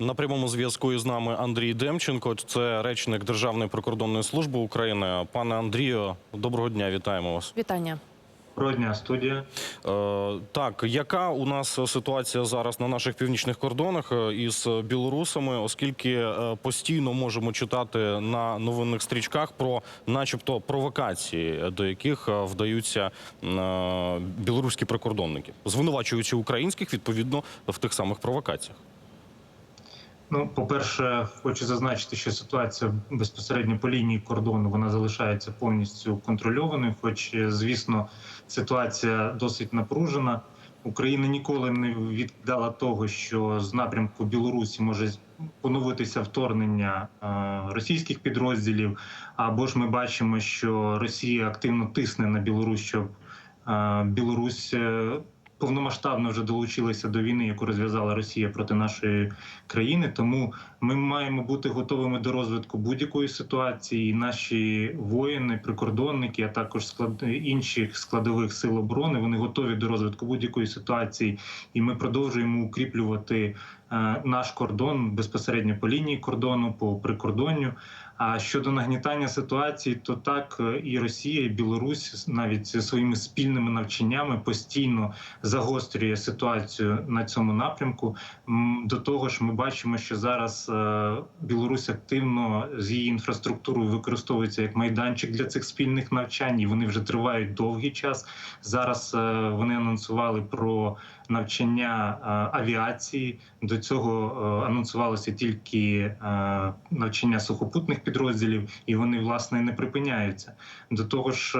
На прямому зв'язку із нами Андрій Демченко, це речник Державної прикордонної служби України. Пане Андрію, доброго дня, вітаємо вас. Вітання. Доброго дня, студія. Е, так, яка у нас ситуація зараз на наших північних кордонах е, із білорусами, оскільки е, постійно можемо читати на новинних стрічках про, начебто, провокації, до яких вдаються е, білоруські прикордонники, звинувачуючи українських відповідно в тих самих провокаціях. Ну, по-перше, хочу зазначити, що ситуація безпосередньо по лінії кордону вона залишається повністю контрольованою. Хоч, е, звісно, ситуація досить напружена. Україна ніколи не віддала того, що з напрямку Білорусі може поновитися вторгнення е, російських підрозділів. Або ж ми бачимо, що Росія активно тисне на Білорусь, щоб е, Білорусь. Повномасштабно вже долучилися до війни, яку розв'язала Росія проти нашої країни. Тому ми маємо бути готовими до розвитку будь-якої ситуації. І наші воїни, прикордонники, а також склад інших складових сил оборони, вони готові до розвитку будь-якої ситуації, і ми продовжуємо укріплювати наш кордон безпосередньо по лінії кордону, по прикордонню. А щодо нагнітання ситуації, то так е, і Росія, і Білорусь навіть своїми спільними навчаннями постійно загострює ситуацію на цьому напрямку. До того ж, ми бачимо, що зараз е, Білорусь активно з її інфраструктурою використовується як майданчик для цих спільних навчань. і Вони вже тривають довгий час. Зараз е, вони анонсували про навчання е, авіації. До цього е, анонсувалося тільки е, навчання сухопутних підрозділів, і вони власне не припиняються. До того ж.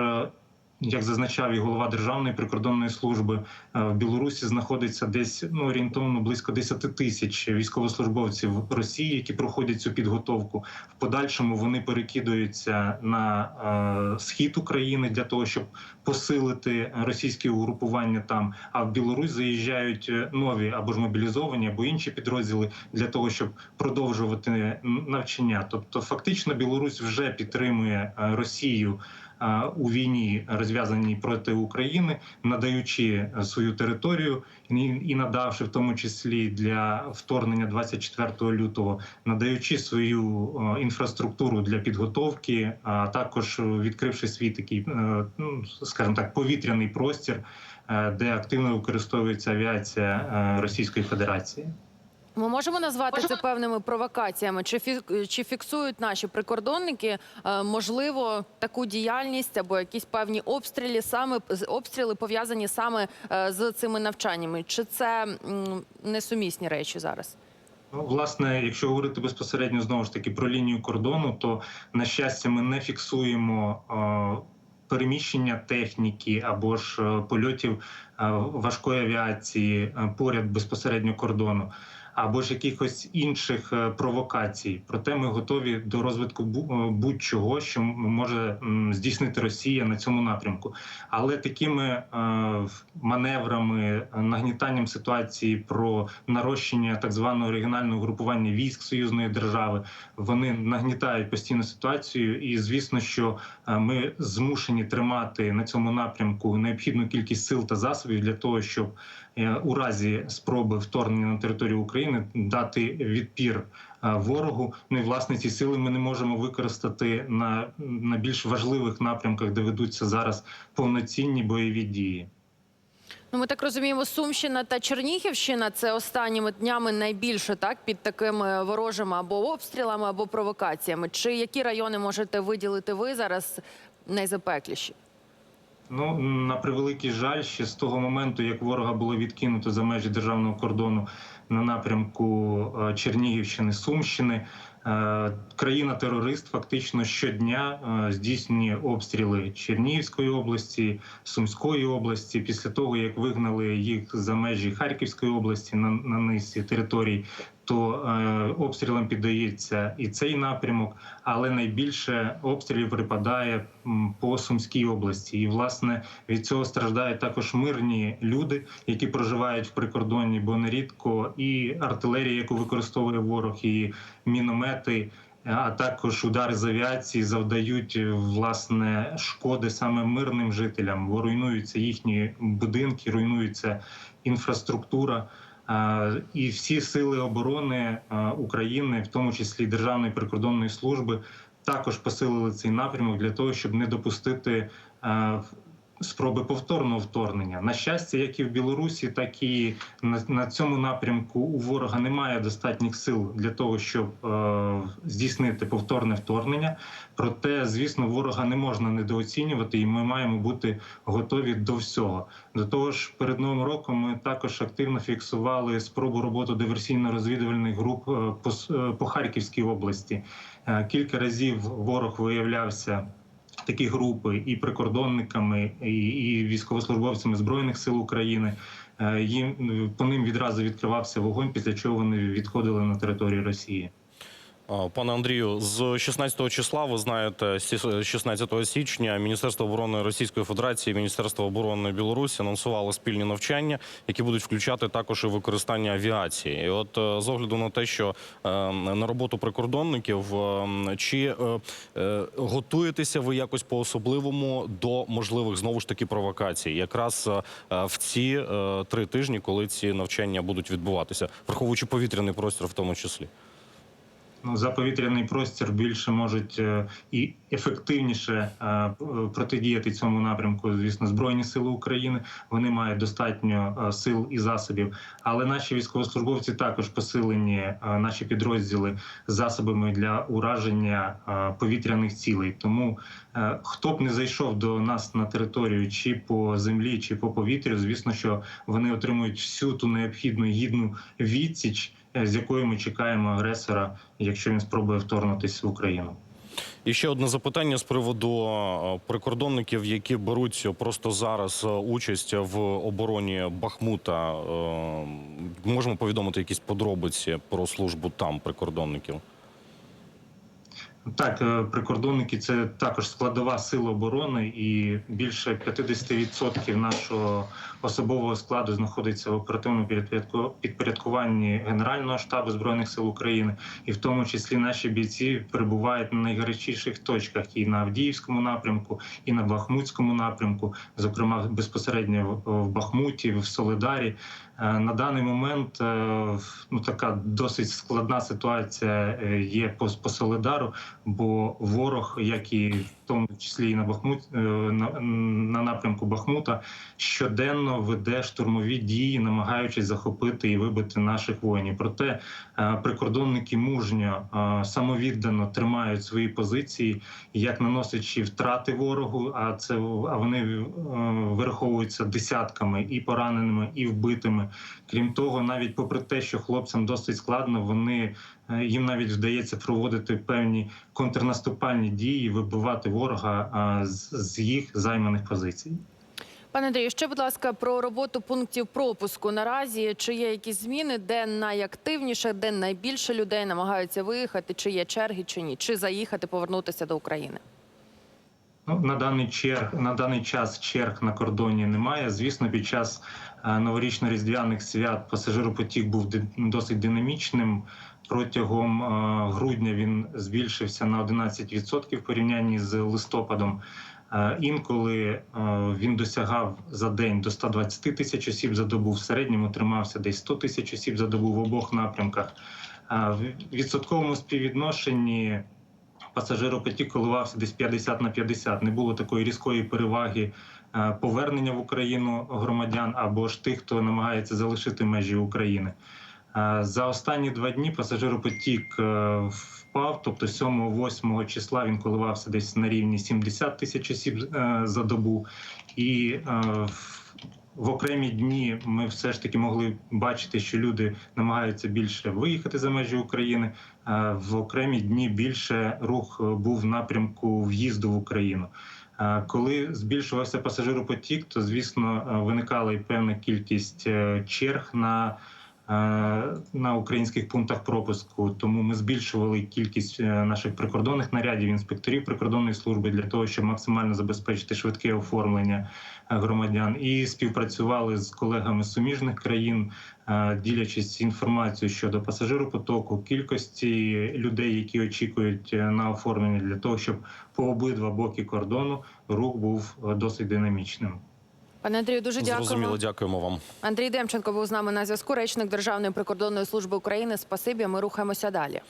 Як зазначав і голова Державної прикордонної служби е, в Білорусі, знаходиться десь ну орієнтовно близько 10 тисяч військовослужбовців Росії, які проходять цю підготовку. В подальшому вони перекидаються на е, схід України для того, щоб посилити російські угрупування там. А в Білорусь заїжджають е, нові або ж мобілізовані, або інші підрозділи для того, щоб продовжувати навчання. Тобто, фактично, Білорусь вже підтримує е, Росію у війні, розв'язаній проти України, надаючи е, свою територію і, надавши в тому числі для вторгнення 24 лютого, надаючи свою е, інфраструктуру для підготовки, а також відкривши свій такий, е, ну скажімо так, повітряний простір, е, де активно використовується авіація е, Російської Федерації. Ми можемо назвати це певними провокаціями? Чи фі- чи фіксують наші прикордонники е, можливо таку діяльність або якісь певні обстріли, саме з- обстріли пов'язані саме е, з цими навчаннями? Чи це несумісні речі зараз? Ну, власне, якщо говорити безпосередньо знову ж таки про лінію кордону, то на щастя, ми не фіксуємо е, переміщення техніки або ж польотів е, важкої авіації е, поряд безпосередньо кордону. Або ж якихось інших е, провокацій, проте ми готові до розвитку е, будь-чого, що може здійснити Росія на цьому напрямку. Але такими е, маневрами, нагнітанням ситуації про нарощення так званого регіонального групування військ союзної держави, вони нагнітають постійно ситуацію. І звісно, що ми змушені тримати на цьому напрямку необхідну кількість сил та засобів для того, щоб у разі спроби вторгнення на територію України дати відпір е, ворогу. Ну і власне ці сили ми не можемо використати на, на більш важливих напрямках, де ведуться зараз повноцінні бойові дії. Ну, ми так розуміємо, Сумщина та Чернігівщина це останніми днями найбільше так під такими ворожими або обстрілами, або провокаціями. Чи які райони можете виділити ви зараз найзапекліші? Ну на превеликий жаль, ще з того моменту, як ворога було відкинуто за межі державного кордону на напрямку е, Чернігівщини, Сумщини. е, Країна-терорист фактично щодня е, здійснює обстріли Чернігівської області, Сумської області. Після того як вигнали їх за межі Харківської області на, на низці територій, то е, обстрілам піддається і цей напрямок, але найбільше обстрілів припадає по Сумській області. І власне від цього страждають також мирні люди, які проживають в прикордонні, бо нерідко і артилерія, яку використовує ворог, і міномети. А також удари з авіації завдають е, власне шкоди саме мирним жителям, бо руйнуються їхні будинки, руйнується інфраструктура. І всі сили оборони України, в тому числі Державної прикордонної служби, також посилили цей напрямок для того, щоб не допустити спроби повторного вторгнення. На щастя, як і в Білорусі, так і на, на цьому напрямку у ворога немає достатніх сил для того, щоб е, здійснити повторне вторгнення. Проте, звісно, ворога не можна недооцінювати, і ми маємо бути готові до всього. До того ж, перед новим роком ми також активно фіксували спробу роботи диверсійно-розвідувальних груп е, по, е, по Харківській області. Е, Кілька разів ворог виявлявся. Такі групи і прикордонниками, і, і військовослужбовцями збройних сил України Е, їм по ним відразу відкривався вогонь, після чого вони відходили на територію Росії. А, Пане Андрію, з 16 числа, ви знаєте, сі- 16 січня Міністерство оборони Російської Федерації Міністерство оборони Білорусі анонсували спільні навчання, які будуть включати також і використання авіації. І от е, з огляду на те, що е, на роботу прикордонників, е, чи е, е, готуєтеся ви якось по особливому до можливих знову ж таки провокацій, якраз е, в ці е, три тижні, коли ці навчання будуть відбуватися, враховуючи повітряний простір, в тому числі. Ну, за повітряний простір більше можуть е, і ефективніше е, протидіяти цьому напрямку. Звісно, збройні сили України вони мають достатньо е, сил і засобів. Але наші військовослужбовці також посилені, наші підрозділи засобами для ураження повітряних цілей. Тому хто б не зайшов до нас на територію, чи по землі, чи по повітрю, звісно, що вони отримують всю ту необхідну гідну відсіч, з якою ми чекаємо агресора, якщо він спробує вторгнутися в Україну. І ще одне запитання з приводу е, прикордонників, які беруть просто зараз е, участь в обороні Бахмута. Е, Можемо повідомити якісь подробиці про службу там прикордонників. Так, е, прикордонники це також складова сила оборони, і більше 50% нашого особового складу знаходиться в оперативному підпорядку- підпорядкуванні Генерального штабу збройних сил України, і в тому числі наші бійці перебувають на найгарячіших точках і на Авдіївському напрямку, і на Бахмутському напрямку, зокрема безпосередньо в Бахмуті, в Солидарі. Е, На даний момент е, ну така досить складна ситуація е, є по, по Солидару, бо ворог, як і в тому числі і на Бахмут на, на напрямку Бахмута, щоденно веде штурмові дії, намагаючись захопити і вибити наших воїнів. Проте е, прикордонники мужньо е, самовіддано тримають свої позиції, як наносячи втрати ворогу. А це а вони е, вираховуються десятками і пораненими, і вбитими. Крім того, навіть попри те, що хлопцям досить складно, вони їм навіть вдається проводити певні контрнаступальні дії, вибивати ворога з їх займаних позицій. Пане Андрію, ще, будь ласка, про роботу пунктів пропуску наразі. Чи є якісь зміни, де найактивніше, де найбільше людей намагаються виїхати, чи є черги, чи ні, чи заїхати, повернутися до України? Ну, на даний черг на даний час черг на кордоні немає. Звісно, під час е, новорічно-різдвяних свят пасажиропотік був досить динамічним. Протягом е, грудня він збільшився на 11% в порівнянні з листопадом. Е, Інколи е, він досягав за день до 120 тисяч осіб за добу. В середньому тримався десь 100 тисяч осіб за добу в обох напрямках. Е, В відсотковому співвідношенні пасажиропотік коливався десь 50 на 50. Не було такої різкої переваги повернення в Україну громадян або ж тих, хто намагається залишити межі України. За останні два дні пасажиропотік е, впав, тобто 7-8 числа він коливався десь на рівні 70 тисяч осіб е, за добу. І е, в- окремі дні ми все ж таки могли бачити, що люди намагаються більше виїхати за межі України. Е, В окремі дні більше рух був в напрямку в'їзду в Україну. Коли збільшувався пасажиропотік, то звісно виникала і певна кількість черг на, на українських пунктах пропуску. Тому ми збільшували кількість е, наших прикордонних нарядів, інспекторів прикордонної служби для того, щоб максимально забезпечити швидке оформлення е, громадян, і співпрацювали з колегами з суміжних країн, е, ділячись інформацією щодо пасажиропотоку, кількості людей, які очікують е, на оформлення, для того, щоб по обидва боки кордону рух був е, досить динамічним. Пане Андрію, дуже дякуємо. Зрозуміло, дякуємо вам. Андрій Демченко був з нами на зв'язку. Речник Державної прикордонної служби України. Спасибі. Ми рухаємося далі.